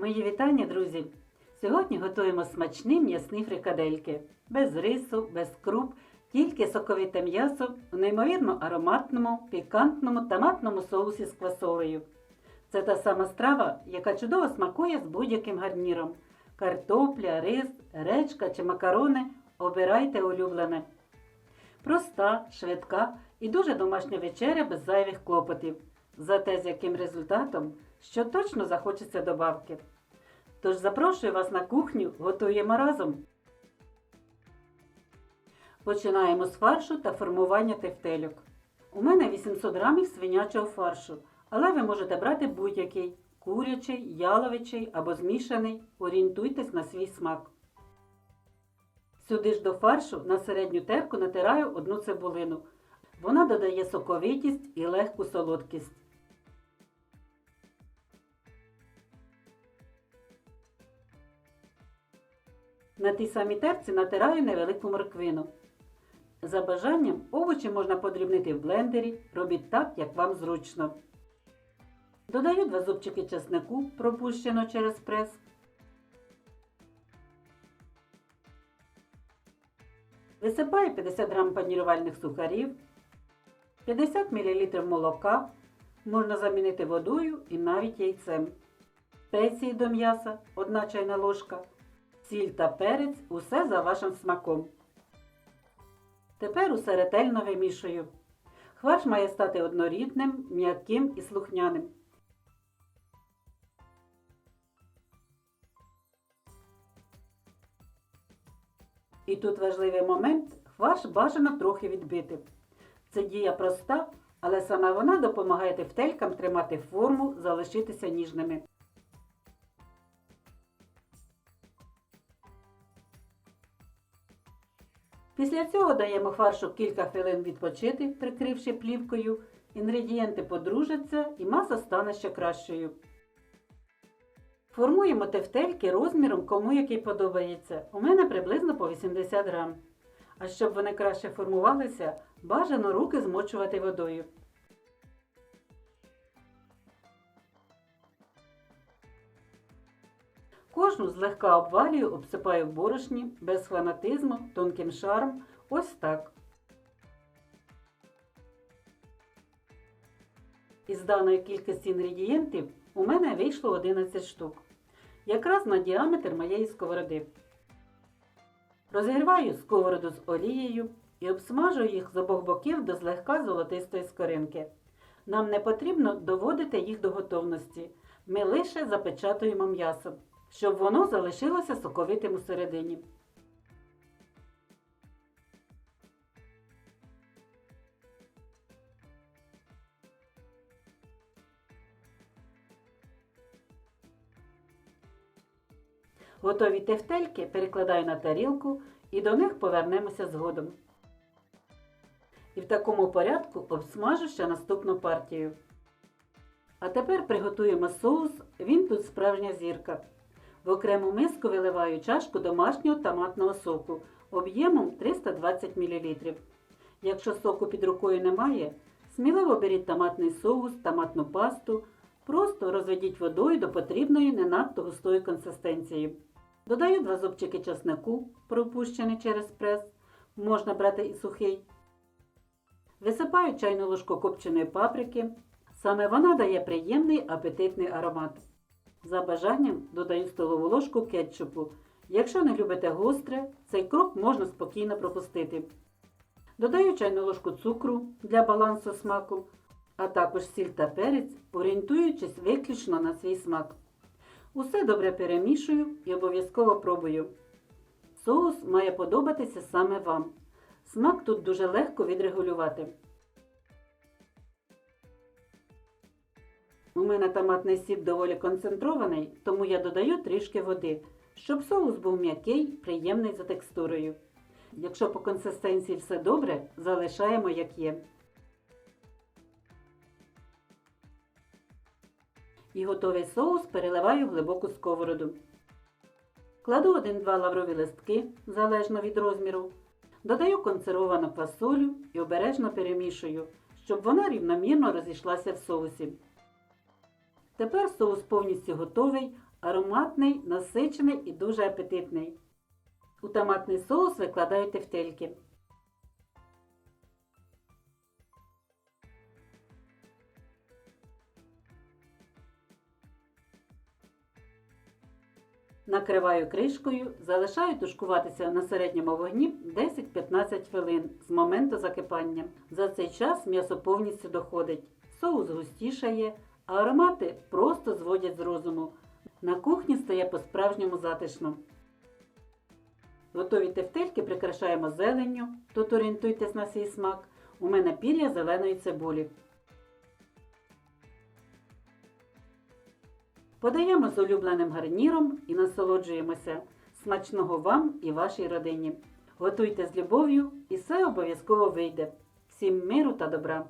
Мої вітання, друзі! Сьогодні готуємо смачні м'ясні фрикадельки. Без рису, без круп, тільки соковите м'ясо у неймовірно ароматному, пікантному томатному соусі з квасолею. Це та сама страва, яка чудово смакує з будь-яким гарніром. Картопля, рис, гречка чи макарони обирайте улюблене. Проста, швидка і дуже домашня вечеря без зайвих клопотів. Зате з яким результатом, що точно захочеться добавки. Тож запрошую вас на кухню, готуємо разом. Починаємо з фаршу та формування тефтельок. У мене 800 грамів свинячого фаршу, але ви можете брати будь-який курячий, яловичий або змішаний. Орієнтуйтесь на свій смак. Сюди ж до фаршу на середню терку натираю одну цибулину. Вона додає соковитість і легку солодкість. На тій самій терці натираю невелику морквину. За бажанням овочі можна подрібнити в блендері, робіть так, як вам зручно. Додаю два зубчики чеснику, пропущено через прес. Висипаю 50 г панірувальних сухарів, 50 мл молока, можна замінити водою і навіть яйцем. Спеції до м'яса 1 чайна ложка, сіль та перець усе за вашим смаком. Тепер усе ретельно вимішую. Хварш має стати однорідним, м'яким і слухняним. І тут важливий момент хваш бажано трохи відбити. Це дія проста, але саме вона допомагає тефтелькам тримати форму, залишитися ніжними. Після цього даємо фаршу кілька хвилин відпочити, прикривши плівкою. Інгредієнти подружаться і маса стане ще кращою. Формуємо тефтельки розміром, кому який подобається. У мене приблизно по 80 грам. А щоб вони краще формувалися, бажано руки змочувати водою. Кожну злегка обвалюю, обсипаю в борошні, без фанатизму, тонким шаром. Ось так. Із даної кількості інгредієнтів у мене вийшло 11 штук. Якраз на діаметр моєї сковороди. Розігріваю сковороду з олією і обсмажую їх з обох боків до злегка золотистої скоринки. Нам не потрібно доводити їх до готовності. Ми лише запечатуємо м'ясо, щоб воно залишилося соковитим у середині. Готові тефтельки перекладаю на тарілку і до них повернемося згодом. І в такому порядку обсмажу ще наступну партію. А тепер приготуємо соус, він тут справжня зірка. В окрему миску виливаю чашку домашнього томатного соку об'ємом 320 мл. Якщо соку під рукою немає, сміливо беріть томатний соус, томатну пасту, просто розведіть водою до потрібної не надто густої консистенції. Додаю два зубчики чеснику, пропущений через прес, можна брати і сухий. Висипаю чайну ложку копченої паприки. Саме вона дає приємний апетитний аромат. За бажанням додаю столову ложку кетчупу. Якщо не любите гостре, цей крок можна спокійно пропустити. Додаю чайну ложку цукру для балансу смаку, а також сіль та перець, орієнтуючись виключно на свій смак. Усе добре перемішую і обов'язково пробую. Соус має подобатися саме вам. Смак тут дуже легко відрегулювати. У мене томатний сік доволі концентрований, тому я додаю трішки води, щоб соус був м'який, приємний за текстурою. Якщо по консистенції все добре, залишаємо як є. І готовий соус переливаю в глибоку сковороду. Кладу 1-2 лаврові листки, залежно від розміру. Додаю консервовану фасолю і обережно перемішую, щоб вона рівномірно розійшлася в соусі. Тепер соус повністю готовий, Ароматний, насичений і дуже апетитний. У томатний соус викладаю тефтельки. Накриваю кришкою, залишаю тушкуватися на середньому вогні 10-15 хвилин з моменту закипання. За цей час м'ясо повністю доходить, соус густішає, а аромати просто зводять з розуму. На кухні стає по-справжньому затишно. Готові тефтельки прикрашаємо зеленню, тут орієнтуйтесь на свій смак. У мене пір'я зеленої цибулі. Подаємо з улюбленим гарніром і насолоджуємося. Смачного вам і вашій родині. Готуйте з любов'ю і все обов'язково вийде. Всім миру та добра!